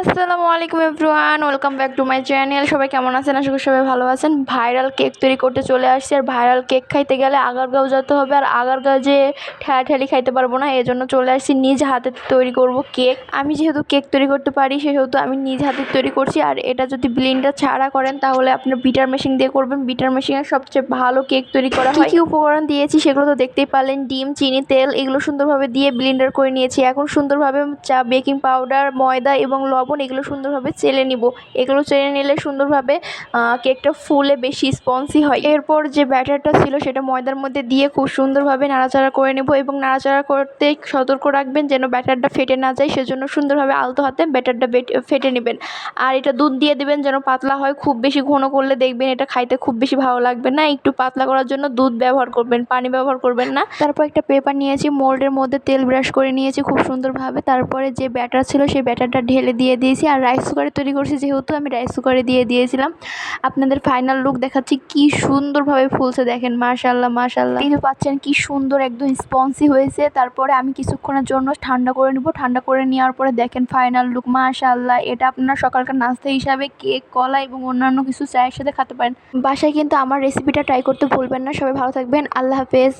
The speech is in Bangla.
আসসালামু আলাইকুম everyone welcome back to my channel. সবাই কেমন আছেন? আশা করি সবাই ভালো আছেন। ভাইরাল কেক তৈরি করতে চলে আসছি আর ভাইরাল কেক খাইতে গেলে আগারগাঁও যেতে হবে আর আগারগাঁও যে ঠেলা ঠেলি খাইতে পারব না এই জন্য চলে আসছি নিজ হাতে তৈরি করব কেক। আমি যেহেতু কেক তৈরি করতে পারি সেহেতু আমি নিজ হাতে তৈরি করছি আর এটা যদি ব্লিন্ডার ছাড়া করেন তাহলে আপনার বিটার মেশিন দিয়ে করবেন। বিটার মেশিনে সবচেয়ে ভালো কেক তৈরি করা হয়। কী উপকরণ দিয়েছি সেগুলো তো দেখতেই পারলেন ডিম চিনি তেল এগুলো সুন্দরভাবে দিয়ে ব্লিন্ডার করে নিয়েছি। এখন সুন্দরভাবে চা বেকিং পাউডার ময়দা এবং লবণ এগুলো সুন্দরভাবে চেলে নিব। এগুলো চেলে নিলে সুন্দরভাবে কেকটা ফুলে বেশি স্পঞ্জি হয়। এরপর যে ব্যাটারটা ছিল সেটা ময়দার মধ্যে দিয়ে খুব সুন্দরভাবে নাড়াচাড়া করে নেব এবং নাড়াচাড়া করতে সতর্ক রাখবেন যেন ব্যাটারটা ফেটে না যায়, সেজন্য সুন্দরভাবে আলতো হাতে ব্যাটারটা ফেটে নেবেন। আর এটা দুধ দিয়ে দেবেন যেন পাতলা হয়, খুব বেশি ঘন করলে দেখবেন এটা খাইতে খুব বেশি ভালো লাগবে না। একটু পাতলা করার জন্য দুধ ব্যবহার করবেন, পানি ব্যবহার করবেন না। তারপর একটা পেপার নিয়েছি, মোল্ডের মধ্যে তেল ব্রাশ করে নিয়েছি খুব সুন্দরভাবে। তারপরে যে ব্যাটার ছিল, সেই ব্যাটারটা ঢেলে দিয়ে দিয়েছি আর রাইস কুকারে তৈরি করছি যেহেতু আমি রাইস কুকারে দিয়ে দিয়েছিলাম। আপনাদের ফাইনাল লুক দেখাচ্ছি কি সুন্দরভাবে ফুলছে দেখেন মাশাল্লাহ মাশাল্লাহ কিন্তু পাচ্ছেন কি সুন্দর একদম স্পঞ্জি হয়েছে। তারপরে আমি কিছুক্ষণের জন্য ঠান্ডা করে নিব। ঠান্ডা করে নেওয়ার পরে দেখেন ফাইনাল লুক মাশাল্লাহ এটা আপনারা সকালকার নাস্তা হিসাবে কেক কলা এবং অন্যান্য কিছু চায়ের সাথে খেতে পারেন। বাসায় কিন্তু আমার রেসিপিটা ট্রাই করতে ভুলবেন না। সবাই ভালো থাকবেন। আল্লাহ হাফেজ।